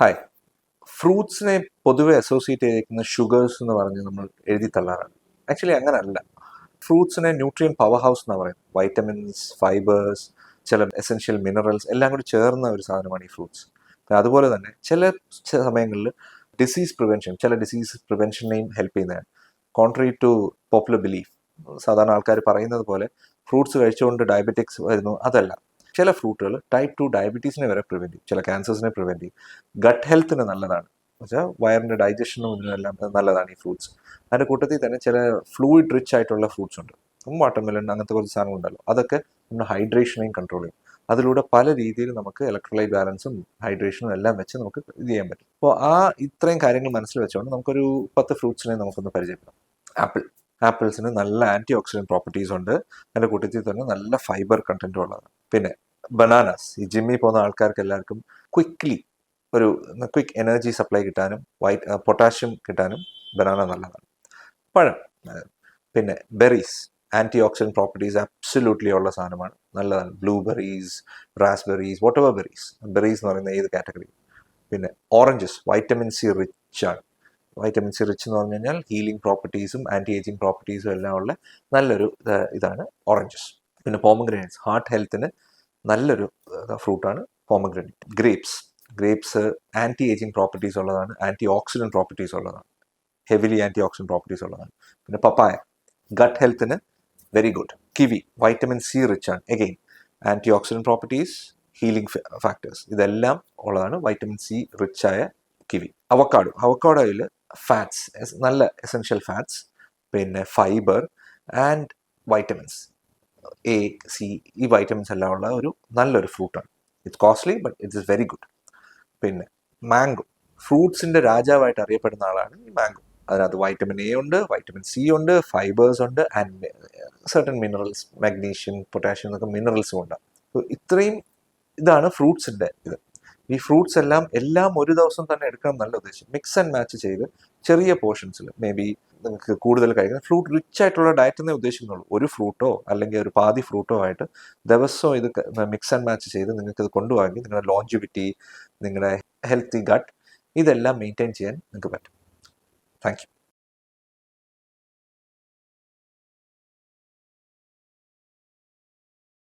Hi ഫ്രൂട്ട്സിനെ പൊതുവെ associate ചെയ്തിരിക്കുന്ന sugars എന്ന് പറഞ്ഞ് നമ്മൾ എഴുതി തള്ളാറാണ്. ആക്ച്വലി അങ്ങനല്ല. ഫ്രൂട്ട്സിനെ ന്യൂട്രിയൻ പവർ ഹൗസ് എന്ന് പറയും വൈറ്റമിൻസ് ഫൈബേഴ്സ് ചില എസെൻഷ്യൽ മിനറൽസ് എല്ലാം കൂടി ചേർന്ന ഒരു സാധനമാണ് ഈ ഫ്രൂട്ട്സ്. അതുപോലെ തന്നെ ചില സമയങ്ങളിൽ ഡിസീസ് പ്രിവെൻഷൻ ചില ഡിസീസ് പ്രിവെൻഷനെയും ഹെൽപ്പ് ചെയ്യുന്നതാണ്. Contrary to popular belief. സാധാരണ ആൾക്കാർ പറയുന്നത് പോലെ ഫ്രൂട്ട്സ് കഴിച്ചുകൊണ്ട് ഡയബറ്റിക്സ് വരുന്നു. അതല്ല. ചില ഫ്രൂട്ടുകൾ ടൈപ്പ് ടു ഡയബറ്റീസിനെ വരെ പ്രിവെന്റ് ചെയ്യും ചില ക്യാൻസേഴ്സിനെ പ്രിവെന്റ് ചെയ്യും. ഗട്ട് ഹെൽത്തിന് നല്ലതാണ്. വെച്ചാൽ വയറിന്റെ ഡൈജഷനും ഇതിനെല്ലാം നല്ലതാണ് ഈ ഫ്രൂട്ട്സ് അതിന്റെ കൂട്ടത്തിൽ തന്നെ ചില ഫ്ലൂയിഡ് റിച്ച് ആയിട്ടുള്ള ഫ്രൂട്ട്സ് ഉണ്ട്. വാട്ടർ മെലൺ അങ്ങനത്തെ കുറച്ച് സാധനങ്ങളുണ്ടല്ലോ അതൊക്കെ നമ്മുടെ ഹൈഡ്രേഷനെയും കൺട്രോൾ ചെയ്യും. അതിലൂടെ പല രീതിയിൽ നമുക്ക് ഇലക്ട്രോലൈറ്റ് ബാലൻസും ഹൈഡ്രേഷനും എല്ലാം വെച്ച് നമുക്ക് ഇത് ചെയ്യാൻ പറ്റും. അപ്പോൾ ആ ഇത്രയും കാര്യങ്ങൾ മനസ്സിൽ വെച്ചുകൊണ്ട് നമുക്കൊരു പത്ത് ഫ്രൂട്ട്സിനെ നമുക്കൊന്ന് പരിചയപ്പെടാം. ആപ്പിൾ. ആപ്പിൾസിന് നല്ല ആന്റി ഓക്സിഡന്റ് പ്രോപ്പർട്ടീസ് ഉണ്ട്. അതിന്റെ കൂട്ടത്തിൽ തന്നെ നല്ല ഫൈബർ കണ്ടന്റും ഉള്ളതാണ്. പിന്നെ ബനാനാസ് ഈ ജിമ്മിൽ പോകുന്ന ആൾക്കാർക്ക് എല്ലാവർക്കും ക്വിക്ക്ലി ഒരു ക്വിക്ക് എനർജി സപ്ലൈ കിട്ടാനും വൈറ്റ് പൊട്ടാഷ്യം കിട്ടാനും ബനാന നല്ലതാണ്. പഴം പിന്നെ berries antioxidant properties absolutely ഉള്ള സാധനമാണ്. നല്ലതാണ്. Blueberries raspberries whatever berries berries എന്ന് പറയുന്ന ഏത് കാറ്റഗറി പിന്നെ ഓറഞ്ചസ് വൈറ്റമിൻ സി റിച്ച് ആണ്. വൈറ്റമിൻ സി റിച്ച് എന്ന് പറഞ്ഞു കഴിഞ്ഞാൽ ഹീലിംഗ് പ്രോപ്പർട്ടീസും ആന്റി ഏജിങ് പ്രോപ്പർട്ടീസും എല്ലാം ഉള്ള നല്ലൊരു ഇതാണ് ഓറഞ്ചസ് പിന്നെ പോമഗ്രനേറ്റ്സ് ഹാർട്ട് ഹെൽത്തിന് നല്ലൊരു ഫ്രൂട്ടാണ് pomegranate grapes grapes anti ageing properties ഉള്ളതാണ് ആന്റി ഓക്സിഡന്റ് പ്രോപ്പർട്ടീസ് ഉള്ളതാണ്. ഹെവിലി ആന്റി ഓക്സിഡന്റ് പ്രോപ്പർട്ടീസ് ഉള്ളതാണ്. പിന്നെ പപ്പായ ഗട്ട് ഹെൽത്തിന് very good kiwi vitamin C rich ആണ്. Again antioxidant properties healing factors ഇതെല്ലാം ഉള്ളതാണ് വൈറ്റമിൻ സി റിച്ചായ കിവി അവക്കാഡോ അവക്കാഡോയിൽ ഫാറ്റ്സ് നല്ല എസെൻഷ്യൽ ഫാറ്റ്സ് പിന്നെ fibre and vitamins A C ഈ വൈറ്റമിൻസ് എല്ലാം ഉള്ള ഒരു നല്ലൊരു ഫ്രൂട്ടാണ് it's costly but it's is very good പിന്നെ മാംഗോ ഫ്രൂട്ട്സിന്റെ രാജാവായിട്ട് അറിയപ്പെടുന്ന ആളാണ് ഈ മാംഗോ അതിനകത്ത് വൈറ്റമിൻ എ ഉണ്ട് വൈറ്റമിൻ സി ഉണ്ട് ഫൈബേഴ്സ് ഉണ്ട് and certain minerals magnesium potassium എന്നൊക്കെ മിനറൽസും ഉണ്ട്. ഇത്രയും ഇതാണ് ഫ്രൂട്ട്സിന്റെ ഇത്. ഈ ഫ്രൂട്ട്സ് എല്ലാം എല്ലാം ഒരു ദിവസം തന്നെ എടുക്കണം നല്ല ഉദ്ദേശം. മിക്സ് ആൻഡ് മാച്ച് ചെയ്ത് ചെറിയ പോർഷൻസിൽ മേ ബി നിങ്ങൾക്ക് കൂടുതൽ കഴിക്കുന്നത് ഫ്രൂട്ട് റിച്ച് ആയിട്ടുള്ള ഡയറ്റ് എന്നേ ഉദ്ദേശിക്കുന്നുള്ളൂ. ഒരു ഫ്രൂട്ടോ അല്ലെങ്കിൽ ഒരു പാതി ഫ്രൂട്ടോ ആയിട്ട് ദിവസവും ഇത് മിക്സ് ആൻഡ് മാച്ച് ചെയ്ത് നിങ്ങൾക്ക് ഇത് കൊണ്ടുപോകി നിങ്ങളുടെ ലോഞ്ചിവിറ്റി നിങ്ങളുടെ ഹെൽത്തി ഗട്ട് ഇതെല്ലാം മെയിന്റെയിൻ ചെയ്യാൻ നിങ്ങൾക്ക് പറ്റും. Thank you